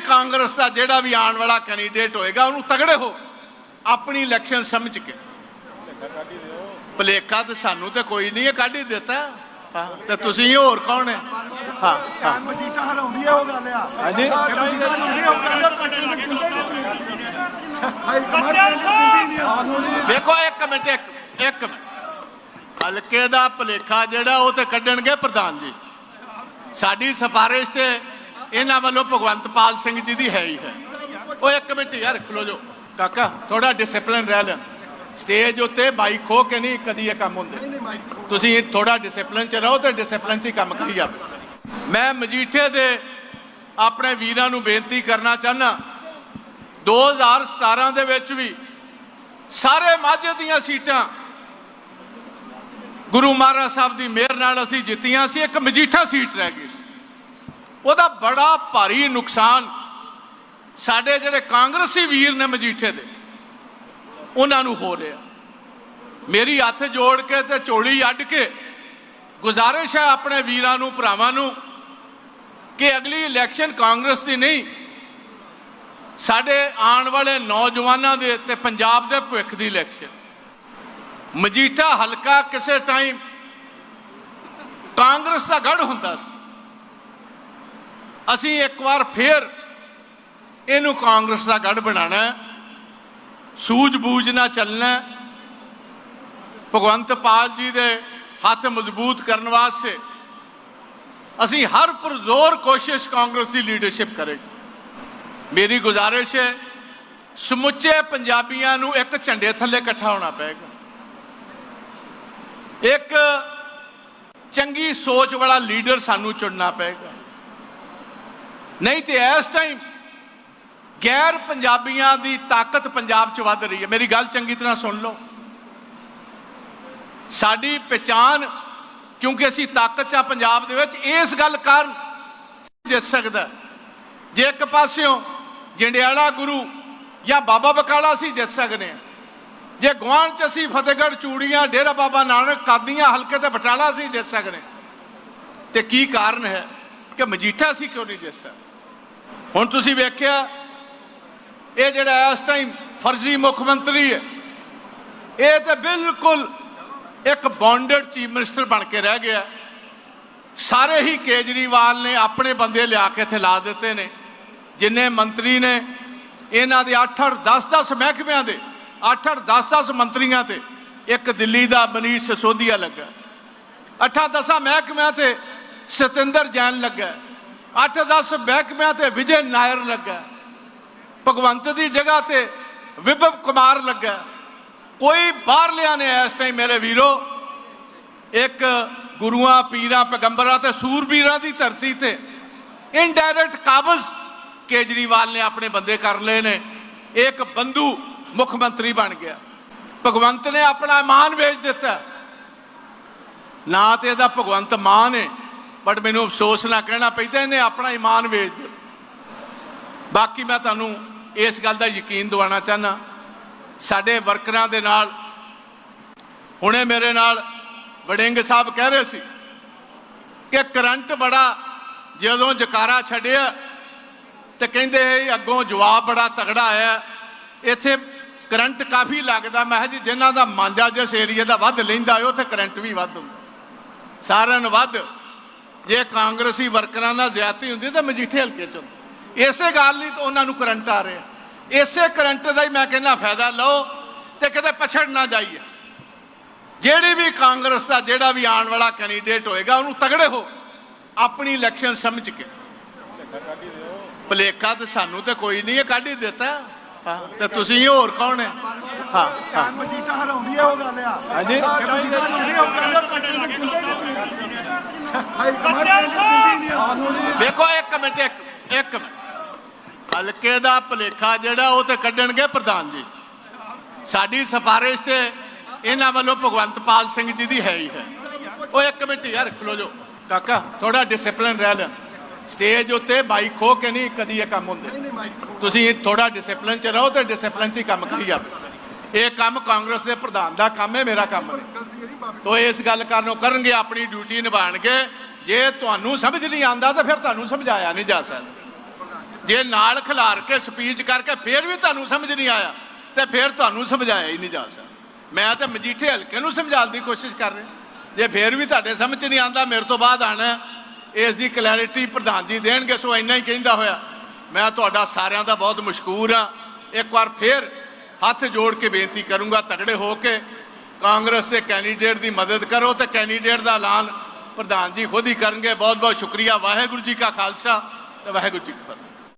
ਕਾਂਗਰਸ ਦਾ ਜਿਹੜਾ ਵੀ ਆਉਣ ਵਾਲਾ ਕੈਂਡੀਡੇਟ ਹੋਏਗਾ ਉਹਨੂੰ ਤਗੜੇ ਹੋ। ਆਪਣੀ ਇਲੈਕਸ਼ਨ ਸਮਝ ਕੇ। ਭਲੇਖਾ ਤੇ ਸਾਨੂੰ ਤੇ ਕੋਈ ਨਹੀਂ ਹੈ ਕੱਢ ਹੀ ਦਿੱਤਾ। ਤੇ ਤੁਸੀਂ ਹੋਰ ਕੌਣ ਹੈ? ਹਾਂ ਹਾਂ। ਮਜੀਠਾ ਹਰਾਉਂਦੀ ਹੈ ਉਹ ਗੱਲ ਆ ਹਾਂਜੀ। ਇਹ ਮਜੀਠਾ ਹਰਾਉਂਦੀ ਹੈ ਉਹ ਗੱਲ ਆ ਕੱਟੇ ਨੂੰ ਕੁੰਡੇ ਨਹੀਂ ਹਾਈ ਕਮਾਰ ਕਹਿੰਦੇ ਕੁੰਡੇ ਨਹੀਂ ਸਾਨੂੰ ਨਹੀਂ ਵੇਖੋ ਇੱਕ ਮਿੰਟ ਇੱਕ ਇੱਕ ਮਿੰਟ। ਹਲਕੇ ਦਾ ਭਲੇਖਾ ਜਿਹੜਾ ਉਹ ਤੇ ਕੱਢਣਗੇ ਪ੍ਰਧਾਨ ਜੀ। ਸਾਡੀ ਸਿਫਾਰਿਸ਼ ਤੇ ਇਹਨਾਂ ਵੱਲੋਂ ਭਗਵੰਤ ਪਾਲ ਸਿੰਘ ਜੀ ਦੀ ਹੈ ਹੀ ਹੈ। ਉਹ ਇੱਕ ਮਿੰਟ ਯਾਰ ਖਲੋ ਜੋ ਕਾਕਾ ਥੋੜਾ ਡਿਸਪਲਿਨ ਰਹਿ ਲੈ। ਸਟੇਜ ਉੱਤੇ ਬਾਈਕ ਖੋ ਕੇ ਨਹੀਂ ਕਦੀ ਇਹ ਕੰਮ ਹੁੰਦੇ। ਤੁਸੀਂ ਥੋੜਾ ਡਿਸਪਲਿਨ ਚ ਰਹੋ ਤੇ ਡਿਸਪਲਿਨ ਚ ਹੀ ਕੰਮ ਕਰੀ ਜਾਓ। ਮੈਂ ਮਜੀਠੇ ਦੇ ਆਪਣੇ ਵੀਰਾਂ ਨੂੰ ਬੇਨਤੀ ਕਰਨਾ ਚਾਹਨਾ 2017 ਦੇ ਵਿੱਚ ਵੀ ਸਾਰੇ ਮਾਝੇ ਦੀਆਂ ਸੀਟਾਂ ਗੁਰੂ ਮਹਾਰਾਜ ਸਾਹਿਬ ਦੀ ਮਿਹਰ ਨਾਲ ਅਸੀਂ ਜਿੱਤੀਆਂ ਸੀ ਇੱਕ ਮਜੀਠਾ ਸੀਟ ਰਹਿ ਗਈ ਸੀ। ਉਹਦਾ ਬੜਾ ਭਾਰੀ ਨੁਕਸਾਨ ਸਾਡੇ ਜਿਹੜੇ ਕਾਂਗਰਸੀ ਵੀਰ ਨੇ ਮਜੀਠੇ ਦੇ, ਉਹਨਾਂ ਨੂੰ ਹੋ ਰਿਹਾ। ਮੇਰੀ ਹੱਥ ਜੋੜ ਕੇ ਤੇ ਚੋਲੀ ਅੱਡ ਕੇ ਗੁਜ਼ਾਰਿਸ਼ ਹੈ ਆਪਣੇ ਵੀਰਾਂ ਨੂੰ, ਭਰਾਵਾਂ ਨੂੰ, ਕਿ ਅਗਲੀ ਇਲੈਕਸ਼ਨ ਕਾਂਗਰਸ ਦੀ ਨਹੀਂ, ਸਾਡੇ ਆਉਣ ਵਾਲੇ ਨੌਜਵਾਨਾਂ ਦੇ ਤੇ ਪੰਜਾਬ ਦੇ ਭਵਿੱਖ ਦੀ ਇਲੈਕਸ਼ਨ। ਮਜੀਠਾ ਹਲਕਾ ਕਿਸੇ ਟਾਈਮ ਕਾਂਗਰਸ ਦਾ ਗੜ ਹੁੰਦਾ ਸੀ। ਅਸੀਂ ਇੱਕ ਵਾਰ ਫੇਰ ਇਹਨੂੰ ਕਾਂਗਰਸ ਦਾ ਗੜ ਬਣਾਉਣਾ ਸੂਝ-ਬੂਝ ਨਾਲ ਚੱਲਣਾ ਭਗਵੰਤ ਪਾਲ ਜੀ ਦੇ ਹੱਥ ਮਜ਼ਬੂਤ ਕਰਨ ਵਾਸਤੇ ਅਸੀਂ ਹਰ ਪਰਜ਼ੋਰ ਕੋਸ਼ਿਸ਼ ਕਾਂਗਰਸ ਦੀ ਲੀਡਰਸ਼ਿਪ ਕਰੇਗੀ। ਮੇਰੀ ਗੁਜ਼ਾਰਿਸ਼ ਹੈ, ਸਮੁੱਚੇ ਪੰਜਾਬੀਆਂ ਨੂੰ ਇੱਕ ਝੰਡੇ ਥੱਲੇ ਇਕੱਠਾ ਹੋਣਾ ਪਏਗਾ। ਇੱਕ ਚੰਗੀ ਸੋਚ ਵਾਲਾ ਲੀਡਰ ਸਾਨੂੰ ਚੁਣਨਾ ਪਏਗਾ। ਨਹੀਂ ਤੇ ਇਸ ਟਾਈਮ ਗੈਰ ਪੰਜਾਬੀਆਂ ਦੀ ਤਾਕਤ ਪੰਜਾਬ 'ਚ ਵੱਧ ਰਹੀ ਹੈ। ਮੇਰੀ ਗੱਲ ਚੰਗੀ ਤਰ੍ਹਾਂ ਸੁਣ ਲਓ। ਸਾਡੀ ਪਛਾਣ ਕਿਉਂਕਿ ਅਸੀਂ ਤਾਕਤ 'ਚ ਆ ਪੰਜਾਬ ਦੇ ਵਿੱਚ, ਇਸ ਗੱਲ ਕਾਰਨ ਜਿੱਤ ਸਕਦਾ। ਜੇ ਇੱਕ ਪਾਸਿਓਂ ਜੰਡਿਆਲਾ ਗੁਰੂ ਜਾਂ ਬਾਬਾ ਬਕਾਲਾ ਅਸੀਂ ਜਿੱਤ ਸਕਦੇ ਹਾਂ। ਜੇ ਗੁਆਂਢ ਚ ਅਸੀਂ ਫਤਿਹਗੜ੍ਹ ਚੂੜੀਆਂ, ਡੇਰਾ ਬਾਬਾ ਨਾਨਕ, ਕਾਦੀਆਂ, ਹਲਕੇ ਤੇ ਬਟਾਲਾ ਅਸੀਂ ਜਿੱਤ ਸਕਦੇ ਹਾਂ। ਤੇ ਕੀ ਕਾਰਨ ਹੈ ਕਿ ਮਜੀਠਾ ਅਸੀਂ ਕਿਉਂ ਨਹੀਂ ਜਿੱਤ ਸਕਦੇ? ਹੁਣ ਤੁਸੀਂ ਵੇਖਿਆ, ਇਹ ਜਿਹੜਾ ਇਸ ਟਾਈਮ ਫਰਜ਼ੀ ਮੁੱਖ ਮੰਤਰੀ ਹੈ, ਇਹ ਤਾਂ ਬਿਲਕੁਲ ਇੱਕ ਬੌਂਡਡ ਚੀਫ ਮਿਨਿਸਟਰ ਬਣ ਕੇ ਰਹਿ ਗਿਆ। ਸਾਰੇ ਹੀ ਕੇਜਰੀਵਾਲ ਨੇ ਆਪਣੇ ਬੰਦੇ ਲਿਆ ਕੇ ਇੱਥੇ ਲਾ ਦਿੱਤੇ ਨੇ, ਜਿੰਨੇ ਮੰਤਰੀ ਨੇ, ਇਹਨਾਂ ਦੇ 8-8 10-10 ਮਹਿਕਮਿਆਂ ਦੇ 8-8 10-10 ਮੰਤਰੀਆਂ ਤੇ, ਇੱਕ ਦਿੱਲੀ ਦਾ ਮਨੀਸ਼ ਸਿਸੋਦੀਆ ਲੱਗਾ। 8-10 ਮਹਿਕਮਿਆਂ ਤੇ ਸਤਿੰਦਰ ਜੈਨ ਲੱਗਾ। 8-10 ਮਹਿਕਮਿਆਂ ਤੇ ਵਿਜੇ ਨਾਇਰ ਲੱਗਾ। ਭਗਵੰਤ ਦੀ ਜਗ੍ਹਾ ਤੇ ਵਿਭਵ ਕੁਮਾਰ ਲੱਗਾ। ਕੋਈ ਬਾਹਰਲਿਆਂ ਨੇ ਇਸ ਟਾਈਮ ਮੇਰੇ ਵੀਰੋ, ਇੱਕ ਗੁਰੂਆਂ, ਪੀਰਾਂ, ਪੈਗੰਬਰਾਂ ਤੇ ਸੂਰਬੀਰਾਂ ਦੀ ਧਰਤੀ ਤੇ ਇਨਡਾਇਰੈਕਟ ਕਾਬਜ਼ ਕੇਜਰੀਵਾਲ ਨੇ ਆਪਣੇ ਬੰਦੇ ਕਰ ਲਏ ਨੇ। ਇੱਕ ਬੰਦੂ ਮੁੱਖ ਮੰਤਰੀ ਬਣ ਗਿਆ। ਭਗਵੰਤ ਨੇ ਆਪਣਾ ਮਾਨ ਵੇਚ ਦਿੱਤਾ। ਨਾ ਤੇ ਇਹਦਾ ਭਗਵੰਤ ਮਾਨ ਹੈ ਬਟ ਮੈਨੂੰ ਅਫਸੋਸ ਨਾ ਕਹਿਣਾ ਪੈਂਦਾ, ਇਹਨੇ ਆਪਣਾ ਈਮਾਨ ਵੇਚ ਦਿੱਤਾ। ਬਾਕੀ ਮੈਂ ਤੁਹਾਨੂੰ ਇਸ ਗੱਲ ਦਾ ਯਕੀਨ ਦਿਵਾਉਣਾ ਚਾਹਨਾ ਸਾਡੇ ਵਰਕਰਾਂ ਦੇ ਨਾਲ, ਹੁਣੇ ਮੇਰੇ ਨਾਲ ਵੜਿੰਗ ਸਾਹਿਬ ਕਹਿ ਰਹੇ ਸੀ ਕਿ ਕਰੰਟ ਬੜਾ ਜਦੋਂ ਜਕਾਰਾ ਛੱਡਿਆ ਤੇ ਕਹਿੰਦੇ ਇਹ ਅੱਗੋਂ ਜਵਾਬ ਬੜਾ ਤਗੜਾ ਆਇਆ। ਇੱਥੇ ਕਰੰਟ ਕਾਫੀ ਲੱਗਦਾ। ਮੈਂ ਕਿਹਾ ਜੀ, ਜਿਨ੍ਹਾਂ ਦਾ ਮਾਂਜਾ ਜਿਸ ਏਰੀਆ ਦਾ ਵੱਧ ਲੈਂਦਾ ਹੈ ਉੱਥੇ ਕਰੰਟ ਵੀ ਵੱਧ ਹੁੰਦਾ। ਸਾਰਿਆਂ ਨੂੰ ਵੱਧ ਜੇ ਕਾਂਗਰਸੀ ਵਰਕਰਾਂ ਨਾਲ ਜ਼ਿਆਦਤੀ ਹੁੰਦੀ ਤਾਂ ਮਜੀਠੇ ਹਲਕੇ ਚ। ਇਸੇ ਗੱਲ ਲਈ ਤਾਂ ਉਹਨਾਂ ਨੂੰ ਕਰੰਟ ਆ ਰਿਹਾ। ਇਸੇ ਕਰੰਟ ਦਾ ਹੀ ਮੈਂ ਕਹਿੰਦਾ ਫਾਇਦਾ ਲਓ ਤੇ ਕਿਤੇ ਪਛੜ ਨਾ ਜਾਈਏ। ਜਿਹੜੀ ਵੀ ਕਾਂਗਰਸ ਦਾ ਜਿਹੜਾ ਵੀ ਆਉਣ ਵਾਲਾ ਕੈਂਡੀਡੇਟ ਹੋਏਗਾ ਉਹਨੂੰ ਤਗੜੇ ਹੋ। ਆਪਣੀ ਇਲੈਕਸ਼ਨ ਸਮਝ ਕੇ। ਭਲੇਖਾ ਤੇ ਸਾਨੂੰ ਤੇ ਕੋਈ ਨਹੀਂ ਹੈ ਕੱਢ ਹੀ ਦਿੱਤਾ। ਤੇ ਤੁਸੀਂ ਹੋਰ ਕੌਣ ਹੈ? ਹਾਂ ਹਾਂ। ਮਜੀਠਾ ਹਰਾਉਂਦੀ ਹੈ ਉਹ ਗੱਲ ਆ। ਹਾਂਜੀ। ਇਹ ਮਜੀਠਾ ਹਰਾਉਂਦੀ ਹੈ ਉਹ ਗੱਲ ਆ ਕੱਟੇ ਨੂੰ ਕੁੰਡੇ ਨਹੀਂ ਹਾਈ ਕਹਿੰਦੇ ਨਹੀਂ ਵੇਖੋ ਇੱਕ ਮਿੰਟ ਇੱਕ ਇੱਕ ਮਿੰਟ। ਹਲਕੇ ਦਾ ਭਲੇਖਾ ਜਿਹੜਾ ਉਹ ਤੇ ਕੱਢਣਗੇ ਪ੍ਰਧਾਨ ਜੀ। ਸਾਡੀ ਸਿਫਾਰਿਸ਼ ਤੇ ਇਹਨਾਂ ਵੱਲੋਂ ਭਗਵੰਤ ਪਾਲ ਸਿੰਘ ਜੀ ਦੀ ਹੈ ਹੀ ਹੈ। ਉਹ ਇੱਕ ਮਿੰਟ ਯਾਰ ਖਲੋ ਜੋ ਕਾਕਾ ਥੋੜਾ ਡਿਸਪਲਿਨ ਰਹਿ ਲੈ। ਸਟੇਜ ਉੱਤੇ ਬਾਈਕ ਖੋ ਕੇ ਨਹੀਂ ਕਦੀ ਇਹ ਕੰਮ ਹੁੰਦੇ। ਤੁਸੀਂ ਥੋੜਾ ਡਿਸਪਲਿਨ ਚ ਰਹੋ ਤੇ ਡਿਸਪਲਿਨ ਚ ਹੀ ਕੰਮ ਕਰੀ ਜਾਓ। ਇਹ ਕੰਮ ਕਾਂਗਰਸ ਦੇ ਪ੍ਰਧਾਨ ਦਾ ਕੰਮ ਹੈ, ਮੇਰਾ ਕੰਮ ਨਹੀਂ। ਤੋ ਇਸ ਗੱਲ ਕਾਰਨੋਂ ਕਰਨਗੇ, ਆਪਣੀ ਡਿਊਟੀ ਨਿਭਾਣਗੇ। ਜੇ ਤੁਹਾਨੂੰ ਸਮਝ ਨਹੀਂ ਆਂਦਾ ਤਾਂ ਫਿਰ ਤੁਹਾਨੂੰ ਸਮਝਾਇਆ ਨਹੀਂ ਜਾ ਸਕਦਾ। ਜੇ ਨਾਲ ਖਿਲਾਰ ਕੇ ਸਪੀਚ ਕਰਕੇ ਫਿਰ ਵੀ ਤੁਹਾਨੂੰ ਸਮਝ ਨਹੀਂ ਆਇਆ, ਤੇ ਫਿਰ ਤੁਹਾਨੂੰ ਸਮਝਾਇਆ ਹੀ ਨਹੀਂ ਜਾ ਸਕਦਾ। ਮੈਂ ਤਾਂ ਮਜੀਠੇ ਹਲਕੇ ਨੂੰ ਸਮਝਾਉਣ ਦੀ ਕੋਸ਼ਿਸ਼ ਕਰ ਰਿਹਾ। ਜੇ ਫਿਰ ਵੀ ਤੁਹਾਡੇ ਸਮਝ 'ਚ ਨਹੀਂ ਆਂਦਾ ਮੇਰੇ ਤੋਂ ਬਾਅਦ ਆਣਾ ਇਸ ਦੀ ਕਲੈਰਿਟੀ ਪ੍ਰਧਾਨ ਜੀ ਦੇਣਗੇ, ਸੋ ਇੰਨਾ ਹੀ ਕਹਿੰਦਾ ਹੋਇਆ। ਮੈਂ ਤੁਹਾਡਾ ਸਾਰਿਆਂ ਦਾ ਬਹੁਤ ਮਸ਼ਕੂਰ ਆ ਇੱਕ ਵਾਰ ਫਿਰ ਹੱਥ ਜੋੜ ਕੇ ਬੇਨਤੀ ਕਰੂੰਗਾ ਤਗੜੇ ਹੋ ਕੇ ਕਾਂਗਰਸ ਦੇ ਕੈਂਡੀਡੇਟ ਦੀ ਮਦਦ ਕਰੋ ਤੇ ਕੈਂਡੀਡੇਟ ਦਾ ਐਲਾਨ ਪ੍ਰਧਾਨ ਜੀ ਖੁਦ ਹੀ ਕਰਨਗੇ। ਬਹੁਤ ਬਹੁਤ ਸ਼ੁਕਰੀਆ। ਵਾਹਿਗੁਰੂ ਜੀ ਕਾ ਖਾਲਸਾ ਤੇ ਵਾਹਿਗੁਰੂ ਜੀ ਕੀ ਫਤਿਹ।